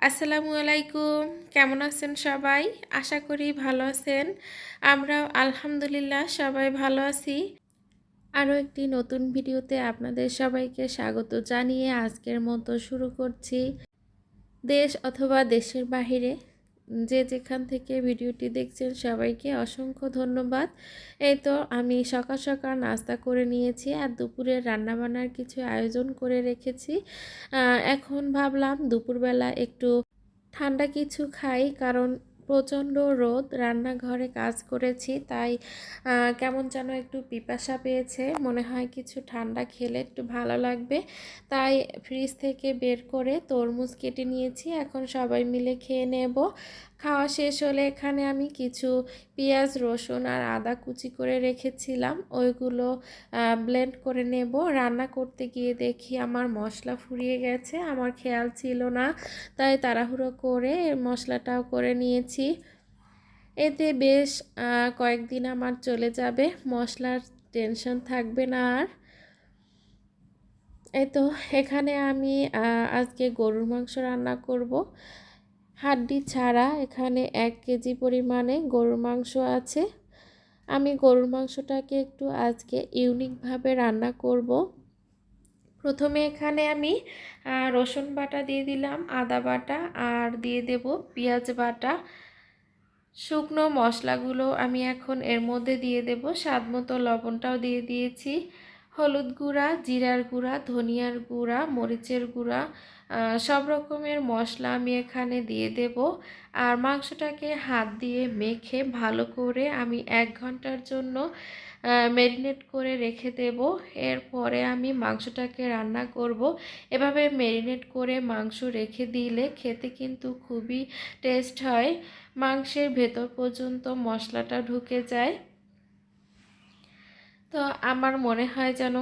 আসসালামু আলাইকুম। কেমন আছেন সবাই? আশা করি ভালো আছেন। আমরা আলহামদুলিল্লাহ সবাই ভালো আছি। আরও একটি নতুন ভিডিওতে আপনাদের সবাইকে স্বাগত জানিয়ে আজকের মতো শুরু করছি। দেশ অথবা দেশের বাহিরে যে যেখান থেকে ভিডিওটি দেখছেন সবাইকে অসংখ্য ধন্যবাদ। এই তো আমি সকাল সকাল নাস্তা করে নিয়েছি আর দুপুরে রান্নাবান্নার কিছু আয়োজন করে রেখেছি। এখন ভাবলাম দুপুরবেলা একটু ঠান্ডা কিছু খাই কারণ প্রচণ্ড রোদ, রান্নাঘরে কাজ করেছি, তাই কেমন যেন একটু পিপাসা পেয়েছে। মনে হয় কিছু ঠান্ডা খেলে একটু ভালো লাগবে। তাই ফ্রিজ থেকে বের করে তরমুজ কেটে নিয়েছি। এখন সবাই মিলে খেয়ে নেব। খাওয়া শেষ হলে এখানে আমি কিছু পেঁয়াজ, রসুন আর আদা কুচি করে রেখেছিলাম। ওইগুলো ব্লেন্ড করে নেব। রান্না করতে গিয়ে দেখি আমার মশলা ফুরিয়ে গেছে। আমার খেয়াল ছিল না, তাই তাড়াহুড়ো করে মশলাটাও করে নিয়েছি। এতে বেশ কয়েকদিন আমার চলে যাবে। মশলার টেনশন থাকবে না আর। এই তো, এখানে আমি আজকে গরুর মাংস রান্না করব। হাড্ডি ছাড়া এখানে এক কেজি পরিমাণে গরুর মাংস আছে। আমি গরুর মাংসটাকে একটু আজকে ইউনিকভাবে রান্না করব। প্রথমে এখানে আমি রসুন বাটা দিয়ে দিলাম, আদা বাটা, আর দিয়ে দেব পেঁয়াজ বাটা। শুকনো মশলাগুলো আমি এখন এর মধ্যে দিয়ে দেব, স্বাদ মতো লবণটাও দিয়ে দিয়েছি। হলুদ গুঁড়া, জিরার গুঁড়া, ধনিয়ার গুঁড়া, মরিচের গুঁড়া সব রকমের মশলা আমি এখানে দিয়ে দেব। আর মাংসটাকে হাত দিয়ে মেখে ভালো করে আমি এক ঘণ্টার জন্য ম্যারিনেট করে রেখে দেব। এরপরে আমি মাংসটাকে রান্না করব। এভাবে ম্যারিনেট করে মাংস রেখে দিলে খেতে কিন্তু খুবই টেস্ট হয়। মাংসের ভেতর পর্যন্ত মশলাটা ঢুকে যায়। তো আমার মনে হয় যেন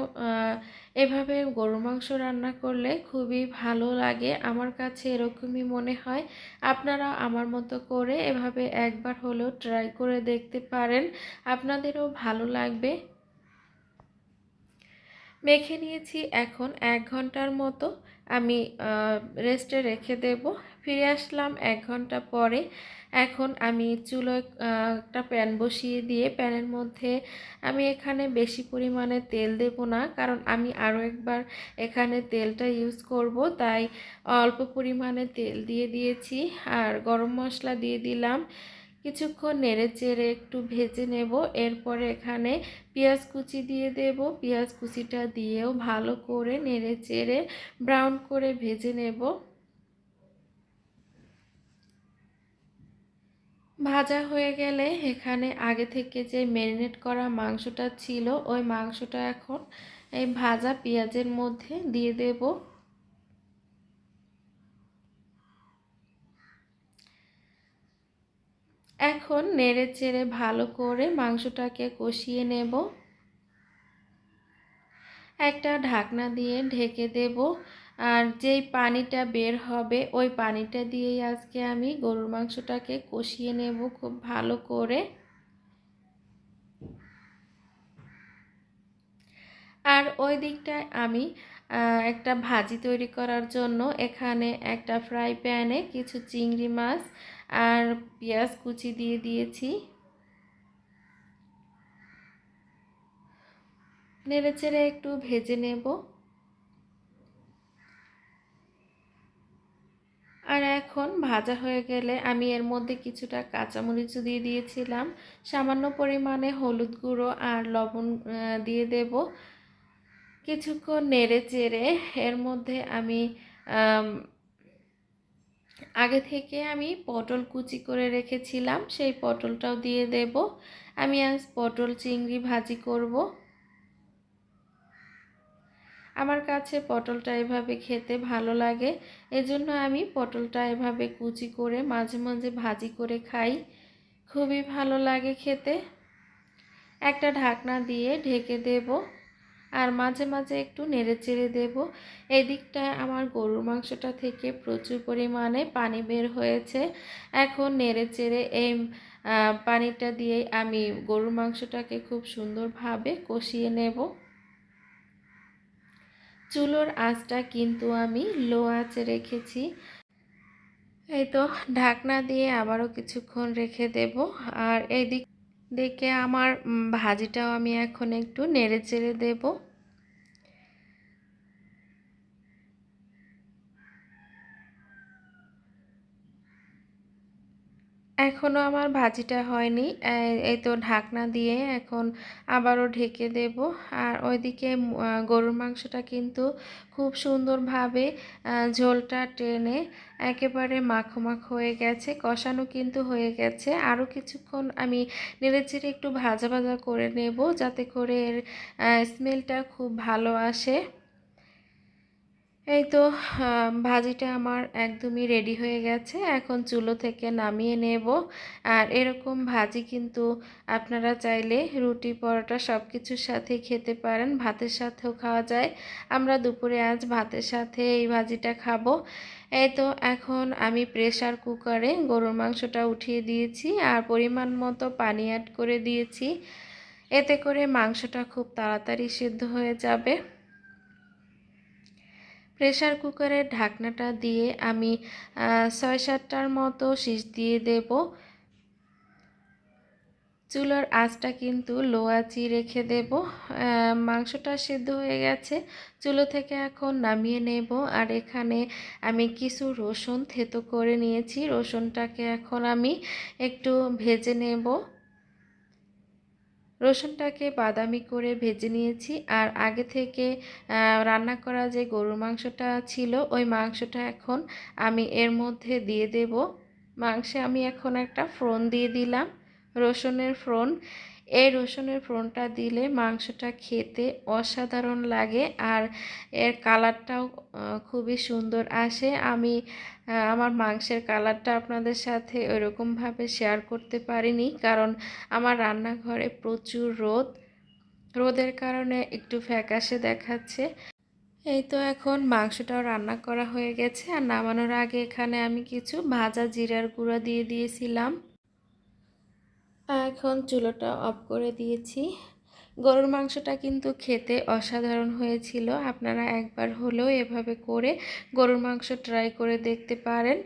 এভাবে গরু মাংস রান্না করলে খুবই ভালো লাগে। আমার কাছে এরকমই মনে হয়। আপনারা আমার মতো করে এভাবে একবার হলেও ট্রাই করে দেখতে পারেন। আপনাদেরও ভালো লাগবে। মেখে নিয়েছি এখন এক ঘণ্টার মতো। আমি রেস্টে রেখে দেব। ফিরে আসলাম এক ঘণ্টা পরে। এখন আমি চুলো একটা প্যান বসিয়ে দিয়ে প্যানের মধ্যে আমি এখানে বেশি পরিমাণে তেল দেব না, কারণ আমি আরও একবার এখানে তেলটা ইউজ করব। তাই অল্প পরিমাণে তেল দিয়ে দিয়েছি আর গরম মশলা দিয়ে দিলাম। কিছুক্ষণ নেড়ে চেড়ে একটু ভেজে নেব। এরপরে এখানে পেঁয়াজ কুচি দিয়ে দেব। পেঁয়াজ কুচিটা দিয়েও ভালো করে নেড়ে চেড়ে ব্রাউন করে ভেজে নেব। ভাজা হয়ে গেলে এখানে আগে থেকে যে ম্যারিনেট করা মাংসটা ছিল, ওই মাংসটা এখন এই ভাজা পেঁয়াজের মধ্যে দিয়ে দেব। এখন নেড়ে চেড়ে ভালো করে মাংসটাকে কষিয়ে নেব। একটা ঢাকনা দিয়ে ঢেকে দেব। আর যেই পানিটা বের হবে, ওই পানিটা দিয়েই আজকে আমি গরুর মাংসটাকে কষিয়ে নেব খুব ভালো করে। আর ওই দিকটায় আমি একটা ভাজি তৈরি করার জন্য এখানে একটা ফ্রাই প্যানে কিছু চিংড়ি মাছ আর পেঁয়াজ কুচি দিয়ে দিয়েছি। নেড়ে চেড়ে একটু ভেজে নেব। আর এখন ভাজা হয়ে গেলে আমি এর মধ্যে কিছুটা কাঁচামরিচ দিয়ে দিয়েছিলাম। সামান্য পরিমাণে হলুদ গুঁড়ো আর লবণ দিয়ে দেব। কিছুক্ষণ নেড়ে চেড়ে এর মধ্যে আমি, আগে থেকে আমি পটল কুচি করে রেখেছিলাম, সেই পটলটাও দিয়ে দেব। আমি আজ পটল চিংড়ি ভাজি করব। আমার কাছে পটলটা এভাবে খেতে ভালো লাগে, এজন্য আমি পটলটা এভাবে কুচি করে মাঝে মাঝে ভাজি করে খাই। খুবই ভালো লাগে খেতে। একটা ঢাকনা দিয়ে ঢেকে দেব আর মাঝে মাঝে একটু নেড়ে চেড়ে দেব। এদিকটায় আমার গরুর মাংসটা থেকে প্রচুর পরিমাণে পানি বের হয়েছে। এখন নেড়ে চেড়ে এই পানিটা দিয়ে আমি গরুর মাংসটাকে খুব সুন্দরভাবে কষিয়ে নেব। চুলোর আঁচটা কিন্তু আমি লো আঁচে রেখেছি। এই তো ঢাকনা দিয়ে আবারও কিছুক্ষণ রেখে দেব। আর এই দিক দেখে আমার ভাজিটাও আমি এখন একটু নেড়ে চেড়ে দেবো। এখনও আমার ভাজিটা হয়নি। এই- তো ঢাকনা দিয়ে এখন আবারও ঢেকে দেব। আর ওইদিকে গরুর মাংসটা কিন্তু খুব সুন্দরভাবে ঝোলটা টেনে একেবারে মাখো মাখো হয়ে গেছে, কষানো কিন্তু হয়ে গেছে। আরও কিছুক্ষণ আমি নেড়েচেড়ে একটু ভাজা ভাজা করে নেব যাতে করে এর স্মেলটা খুব ভালো আসে। এই তো ভাজিটা আমার একদমই রেডি হয়ে গেছে। এখন চুলো থেকে নামিয়ে নেব। আর এরকম ভাজি কিন্তু আপনারা চাইলে রুটি, পরোটা সব কিছুর সাথে খেতে পারেন। ভাতের সাথেও খাওয়া যায়। আমরা দুপুরে আজ ভাতের সাথে এই ভাজিটা খাব। এই তো, এখন আমি প্রেশার কুকারে গরুর মাংসটা উঠিয়ে দিয়েছি আর পরিমাণ মতো পানি অ্যাড করে দিয়েছি। এতে করে মাংসটা খুব তাড়াতাড়ি সিদ্ধ হয়ে যাবে। প্রেশার কুকারের ঢাকনাটা দিয়ে আমি ছয় সাতটার মতো শীষ দিয়ে দেব। চুলার আঁচটা কিন্তু লো আঁচই রেখে দেব। মাংসটা সিদ্ধ হয়ে গেছে। চুলো থেকে এখন নামিয়ে নেব। আর এখানে আমি কিছু রসুন থেতো করে নিয়েছি। রসুনটাকে এখন আমি একটু ভেজে নেব। রসুনটাকে বাদামি করে ভেজে নিয়েছি। আর আগে থেকে রান্না করা যে গরুর মাংসটা ছিল, ওই মাংসটা এখন আমি এর মধ্যে দিয়ে দেব। মাংসে আমি এখন একটা ফ্রন দিয়ে দিলাম। রসুনের ফ্রন এই রসুনের ফ্রনটা দিলে মাংসটা খেতে অসাধারণ লাগে আর এর কালারটাও খুবই সুন্দর আসে। আমি আমার মাংসের কালারটা আপনাদের সাথে ওইরকমভাবে শেয়ার করতে পারিনি কারণ আমার রান্নাঘরে প্রচুর রোদ। রোদের কারণে একটু ফ্যাকাশে দেখাচ্ছে। এই তো এখন মাংসটাও রান্না করা হয়ে গেছে। আর নামানোর আগে এখানে আমি কিছু ভাজা জিরার গুঁড়া দিয়ে দিয়েছিলাম। এখন চুলোটা অফ করে দিয়েছি। গরুর মাংসটা কিন্তু খেতে অসাধারণ হয়েছিল। আপনারা একবার হলেও এভাবে করে গরুর মাংস ট্রাই করে দেখতে পারেন।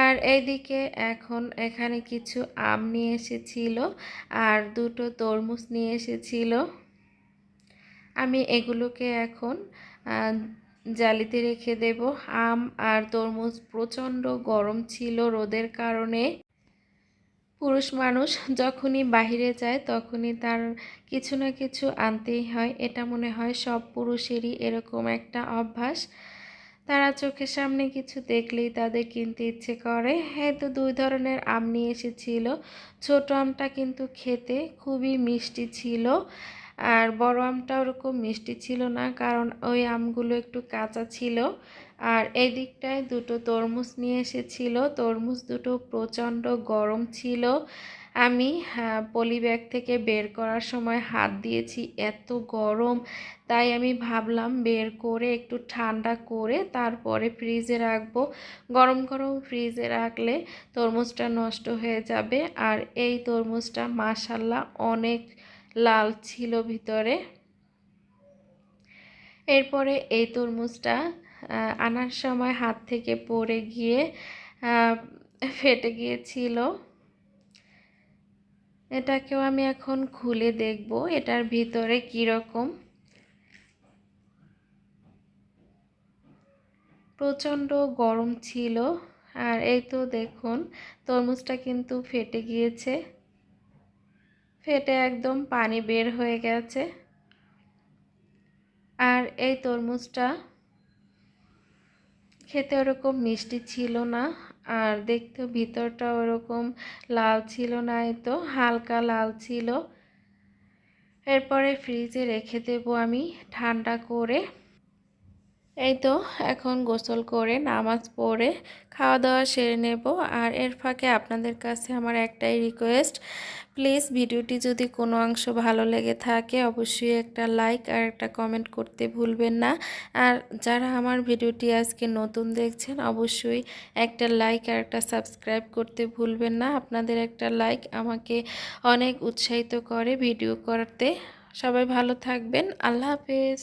আর এইদিকে এখন এখানে কিছু আম নিয়ে এসেছিল আর দুটো তরমুজ নিয়ে এসেছিল। আমি এগুলোকে এখন জালিতে রেখে দেব। আম আর তরমুজ প্রচণ্ড গরম ছিল রোদের কারণে। পুরুষ মানুষ যখনই বাহিরে যায়, তখনই তার কিছু না কিছু আনতেই হয়। এটা মনে হয় সব পুরুষেরই এরকম একটা অভ্যাস। তারা চোখের সামনে কিছু দেখলেই তাদের কিনতে ইচ্ছে করে। হ্যাঁ তো দুই ধরনের আম নিয়ে এসেছিল। ছোট আমটা কিন্তু খেতে খুবই মিষ্টি ছিল। আর বড় আমটা ওরকম মিষ্টি ছিল না, কারণ ওই আমগুলো একটু কাঁচা ছিল। আর এই দিকটায় দুটো তরমুজ নিয়ে এসেছিল। তরমুজ দুটো প্রচণ্ড গরম ছিল। আমি পলি ব্যাগ থেকে বের করার সময় হাত দিয়েছি, এত গরম। তাই আমি ভাবলাম বের করে একটু ঠান্ডা করে তারপরে ফ্রিজে রাখব। গরম গরম ফ্রিজে রাখলে তরমুজটা নষ্ট হয়ে যাবে। আর এই তরমুজটা মাসাল্লাহ অনেক লাল ছিল ভিতরে। এরপরে এই তরমুজটা আনার সময় হাত থেকে পড়ে গিয়ে ফেটে গিয়েছিল। এটাকেও আমি এখন খুলে দেখব, এটার ভিতরে কীরকম প্রচণ্ড গরম ছিল, আর এই তো দেখুন, তরমুজটা কিন্তু ফেটে গিয়েছে। ফেটে একদম পানি বের হয়ে গেছে। আর এই তরমুজটা খেতে ওরকম মিষ্টি ছিল না, আর দেখতে ভিতরটা ওরকম লাল ছিল না, এই তো হালকা লাল ছিল। এরপরে ফ্রিজে রেখে দেবো আমি ঠান্ডা করে। এই তো, এখন গোসল করে, নামাজ পড়ে খাওয়া দাওয়া সেরে নেব। আর এর ফাঁকে আপনাদের কাছে আমার একটাই রিকোয়েস্ট প্লিজ ভিডিওটি যদি কোনো অংশ ভালো লেগে থাকে, অবশ্যই একটা লাইক আর একটা কমেন্ট করতে ভুলবেন না। আর যারা আমার ভিডিওটি আজকে নতুন দেখছেন, অবশ্যই একটা লাইক আর একটা সাবস্ক্রাইব করতে ভুলবেন না। আপনাদের একটা লাইক আমাকে অনেক উৎসাহিত করে ভিডিও করতে। সবাই ভালো থাকবেন। আল্লাহ হাফেজ।